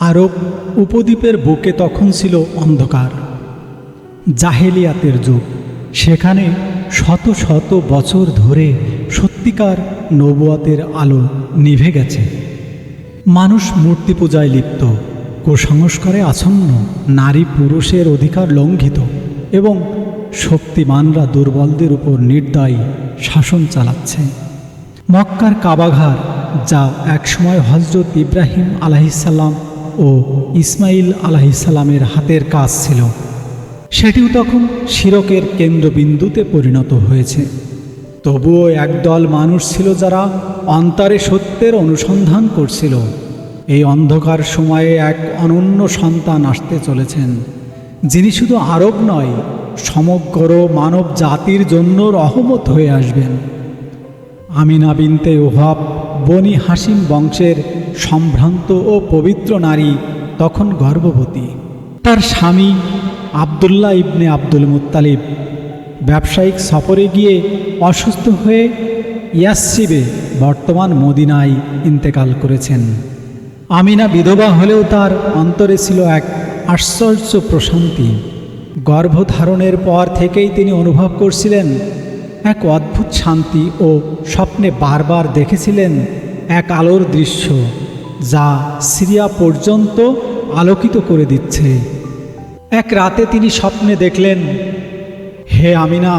আরব উপদ্বীপের বুকে তখন ছিল অন্ধকার। জাহেলিয়াতের যুগ। সেখানে শত শত বছর ধরে সত্যিকার নবুয়াতের আলো নিভে গেছে। মানুষ মূর্তি পূজায় লিপ্ত। কুসংস্কারে আচ্ছন্ন। নারী পুরুষের অধিকার লঙ্ঘিত এবং শক্তিমানরা দুর্বলদের উপর নির্দয়ী শাসন চালাচ্ছে। মক্কার কাবাঘর, যা একসময় হজরত ইব্রাহিম আলাহিসাল্লাম ও ইসমাইল আলাহিসাল্লামের হাতের কাজ ছিল। সেটিও তখন শিরকের কেন্দ্রবিন্দুতে পরিণত হয়েছে। তবুও একদল মানুষ ছিল যারা অন্তরে সত্যের অনুসন্ধান করছিল। এই অন্ধকার সময়ে এক অনন্য সন্তান আসতে চলেছেন, যিনি শুধু আরব নয়, সমগ্র মানব জাতির জন্য রহমত হয়ে আসবেন। আমিনা বিনতে ওহাব বনি হাসিম বংশের সম্ভ্রান্ত ও পবিত্র নারী, তখন গর্ভবতী। তার স্বামী আবদুল্লাহ ইবনে আব্দুল মুত্তালিব ব্যবসায়িক সফরে গিয়ে অসুস্থ হয়ে ইয়াসিবে বর্তমান মদিনায় ইন্তেকাল করেছেন। আমিনা বিধবা হলেও তার অন্তরে ছিল এক আশ্চর্য প্রশান্তি। গর্ভধারণের পর থেকেই তিনি অনুভব করছিলেন এক অদ্ভুত শান্তি ও স্বপ্নে বারবার দেখেছিলেন এক আলোর দৃশ্য, যা সিরিয়া পর্যন্ত আলোকিত করে দিচ্ছে। এক রাতে তিনি স্বপ্নে দেখলেন, হে আমিনা,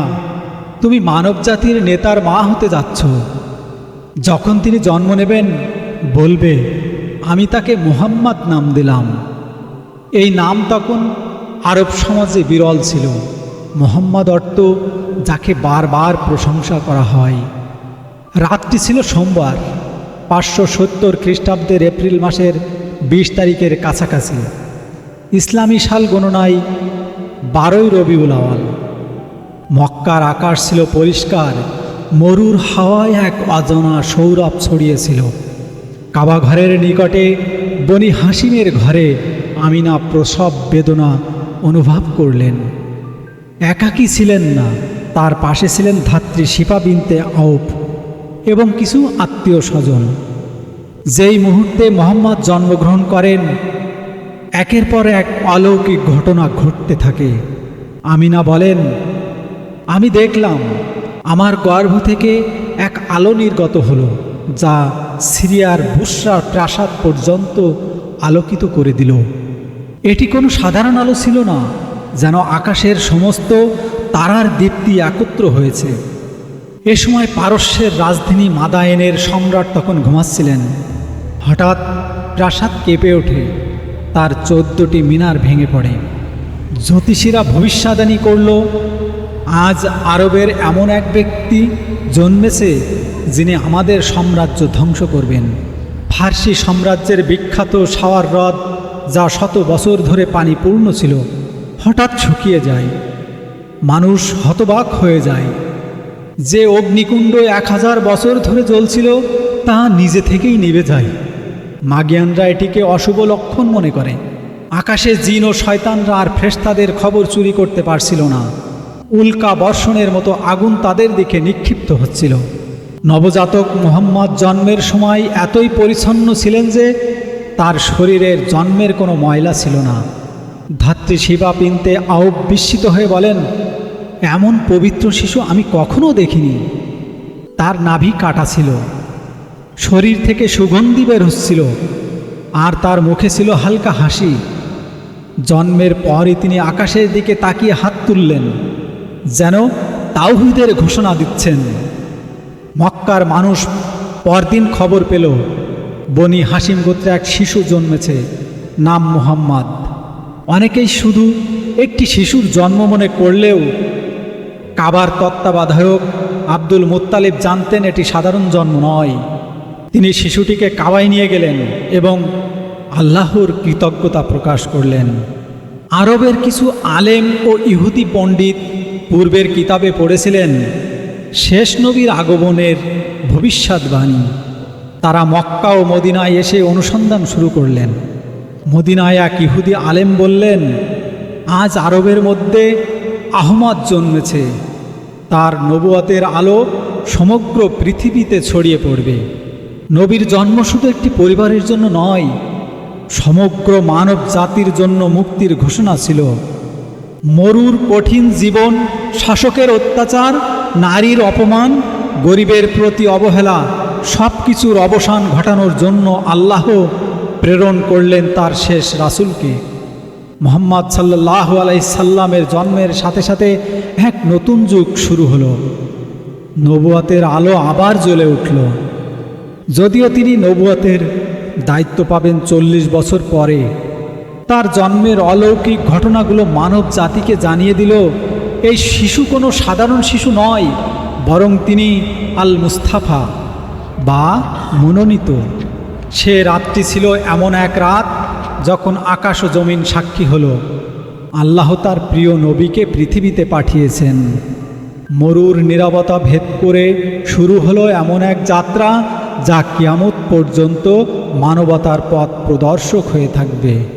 তুমি মানবজাতির নেতার মা হতে যাচ্ছ। যখন তিনি জন্ম নেবেন, বলবে, আমি তাকে মুহাম্মদ নাম দিলাম। এই নাম তখন আরব সমাজে বিরল ছিল। মোহাম্মদ অর্থ যাকে বারবার প্রশংসা করা হয়। রাতটি ছিল সোমবার, পাঁচশো সত্তর খ্রিস্টাব্দের এপ্রিল মাসের বিশ তারিখের কাছাকাছি। ইসলামী সাল গণনায় বারোই রবিউল আওয়াল। মক্কার আকাশ ছিল পরিষ্কার, মরুর হাওয়ায় এক অজানা সৌরভ ছড়িয়েছিল। কাবা ঘরের নিকটে বনি হাসিমের ঘরে আমিনা প্রসব বেদনা অনুভব করলেন। একাকী ছিলেন না। তার পাশে ছিলেন ধাত্রী শিপা বিনতে আউপ এবং কিছু আত্মীয় স্বজন। যেই মুহূর্তে মোহাম্মদ জন্মগ্রহণ করেন, একের পর এক অলৌকিক ঘটনা ঘটতে থাকে। আমিনা বলেন, আমি দেখলাম, আমার গর্ভ থেকে এক আলো নির্গত হলো, যা সিরিয়ার বুসরা প্রাসাদ পর্যন্ত আলোকিত করে দিল। এটি কোনো সাধারণ আলো ছিল না যেন আকাশের সমস্ত তারার দীপ্তি একত্র হয়েছে। এ সময় পারস্যের রাজধানী মাদায়েনের সম্রাট তখন ঘুমাচ্ছিলেন। হঠাৎ প্রাসাদ কেঁপে ওঠে। তার চোদ্দটি মিনার ভেঙে পড়ে। জ্যোতিষীরা ভবিষ্যদ্বাণী করল, আজ আরবের এমন এক ব্যক্তি জন্মেছে যিনি আমাদের সাম্রাজ্য ধ্বংস করবেন। ফার্সি সাম্রাজ্যের বিখ্যাত সাওয়ার হ্রদ যা শত বছর ধরে পানি পূর্ণ ছিল। হঠাৎ শুকিয়ে যায়। মানুষ হতবাক হয়ে যায়। যে অগ্নিকুণ্ড এক হাজার বছর ধরে জ্বলছিল, তা নিজে থেকেই নিভে যায়। মাগিয়ানরা এটিকে অশুভ লক্ষণ মনে করে। আকাশে জিন ও শয়তানরা আর ফ্রেস্তাদের খবর চুরি করতে পারছিল না। উল্কা বর্ষণের মতো আগুন তাদের দিকে নিক্ষিপ্ত হচ্ছিল। নবজাতক মোহাম্মদ জন্মের সময় এতই পরিচ্ছন্ন ছিলেন যে, তার শরীরের জন্মের কোনো ময়লা ছিল না। ধাত্রী শিবা পিনতে আউব বিস্মিত হয়ে বলেন, এমন পবিত্র শিশু আমি কখনো দেখিনি। তার নাভি কাটা ছিল, শরীর থেকে সুগন্ধি বের হচ্ছিল, আর তার মুখে ছিল হালকা হাসি। জন্মের পরই তিনি আকাশের দিকে তাকিয়ে হাত তুললেন, যেন তাওহিদের ঘোষণা দিচ্ছেন। মক্কার মানুষ পরদিন খবর পেল, বনি হাসিম গোত্রে এক শিশু জন্মেছে, নাম মুহাম্মদ। অনেকেই শুধু একটি শিশুর জন্ম মনে করলেও কাবার তত্ত্বাবধায়ক আব্দুল মুত্তালিব জানতেন এটি সাধারণ জন্ম নয়। তিনি শিশুটিকে কাবায় নিয়ে গেলেন এবং আল্লাহর কৃতজ্ঞতা প্রকাশ করলেন। আরবের কিছু আলেম ও ইহুদি পণ্ডিত পূর্বের কিতাবে পড়েছিলেন, শেষ নবীর আগমনের ভবিষ্যৎবাণী। তারা মক্কা ও মদিনায় এসে অনুসন্ধান শুরু করলেন। মদিনায় এক ইহুদি আলেম বললেন, আজ আরবের মধ্যে আহমদ জন্মেছে। তার নবুয়তের আলো সমগ্র পৃথিবীতে ছড়িয়ে পড়বে। নবীর জন্ম শুধু একটি পরিবারের জন্য নয়, সমগ্র মানব জাতির জন্য মুক্তির ঘোষণা ছিল। মরুর কঠিন জীবন, শাসকের অত্যাচার, নারীর অপমান, গরিবের প্রতি অবহেলা সব কিছুর অবসান ঘটানোর জন্য আল্লাহ প্রেরণ করলেন তার শেষ রাসূলকে। মোহাম্মদ সাল্লাহ আলাইসাল্লামের জন্মের সাথে সাথে এক নতুন যুগ শুরু হলো। নবুয়াতের আলো আবার জ্বলে উঠল। যদিও তিনি নবুয়াতের দায়িত্ব পাবেন চল্লিশ বছর পরে, তার জন্মের অলৌকিক ঘটনাগুলো মানব জাতিকে জানিয়ে দিল, এই শিশু কোনো সাধারণ শিশু নয়, বরং তিনি আল মুস্তাফা বা মনোনীত। সে রাতটি ছিল এমন এক রাত যখন আকাশ ও জমিন সাক্ষী হল। আল্লাহ তার প্রিয় নবীকে পৃথিবীতে পাঠিয়েছেন। মরুর নিরবতা ভেদ করে শুরু হলো এমন এক যাত্রা যা কিয়ামত পর্যন্ত মানবতার পথ প্রদর্শক হয়ে থাকবে।